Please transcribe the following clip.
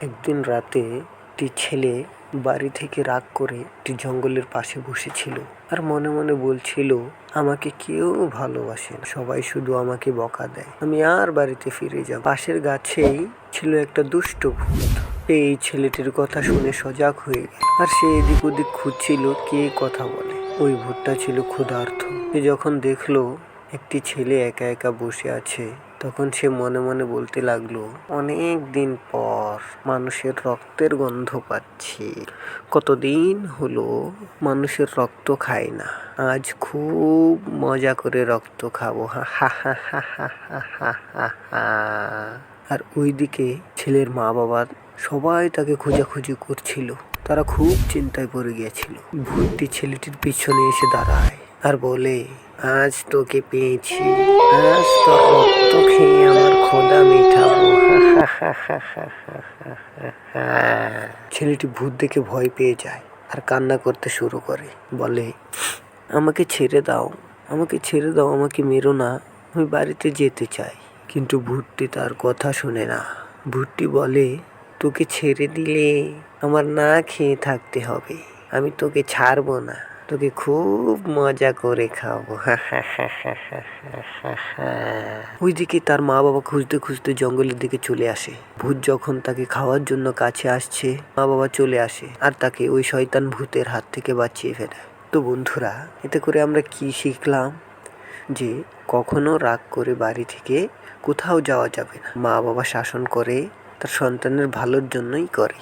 একদিন রাতে একটি ছেলে বাড়ি থেকে রাগ করে একটি জঙ্গলের পাশে বসেছিল আর মনে মনে বলছিল, আমাকে কেউ ভালোবাসে না। সবাই শুধু আমাকে বকা দেয়। আমি আর বাড়িতে ফিরে যাব পাশের গাছেই ছিল একটা দুষ্ট ভূত। এই ছেলেটির কথা শুনে সজাগ হয়ে গেল আর সে এদিক ওদিক খুঁজছিল কে কথা বলে। ওই ভূতটা ছিল ক্ষুধার্ত। সে যখন দেখল, একটি ছেলে একা একা বসে আছে। তখন সে মনে মনে বলতে লাগল, অনেক দিন পর মানুষের রক্তের গন্ধ পাচ্ছি। কতদিন হলো মানুষের রক্ত খাই না। আজ খুব মজা করে রক্ত খাব। হা হা হা হা হা হা হা হা। আর ওইদিকে ছেলের মা বাবা সবাই তাকে খোঁজাখুঁজি করছিল। তারা খুব চিন্তায় পড়ে গিয়েছিল। ভূতটি ছেলেটির পিছনে এসে দাঁড়ায়। আর বলে, আজ তোকে পেয়েছি। আজ তোর রক্ত খেয়ে আমার খোদা মেটাবো। ছেলেটি ভূত দেখে ভয় পেয়ে যায় আর কান্না করতে শুরু করে। বলে, আমাকে ছেড়ে দাও, আমাকে ছেড়ে দাও, আমাকে মেরো না। আমি বাড়িতে যেতে চাই। কিন্তু ভূতটি তার কথা শোনে না। ভূতটি বলে, তোকে ছেড়ে দিলে আমার না খেয়ে থাকতে হবে। আমি তোকে ছাড়বো না। তোকে খুব মজা করে খাব ওইদিকে তার মা বাবা খুঁজতে খুঁজতে জঙ্গলের দিকে চলে আসে। ভূত যখন তাকে খাওয়ার জন্য কাছে আসছে মা বাবা চলে আসে আর তাকে ওই শয়তান ভূতের হাত থেকে বাঁচিয়ে ফেলে। তো বন্ধুরা, এতে করে আমরা কি শিখলাম? যে কখনো রাগ করে বাড়ি থেকে কোথাও যাওয়া যাবে না। মা বাবা শাসন করে, তার সন্তানের ভালোর জন্যই করে।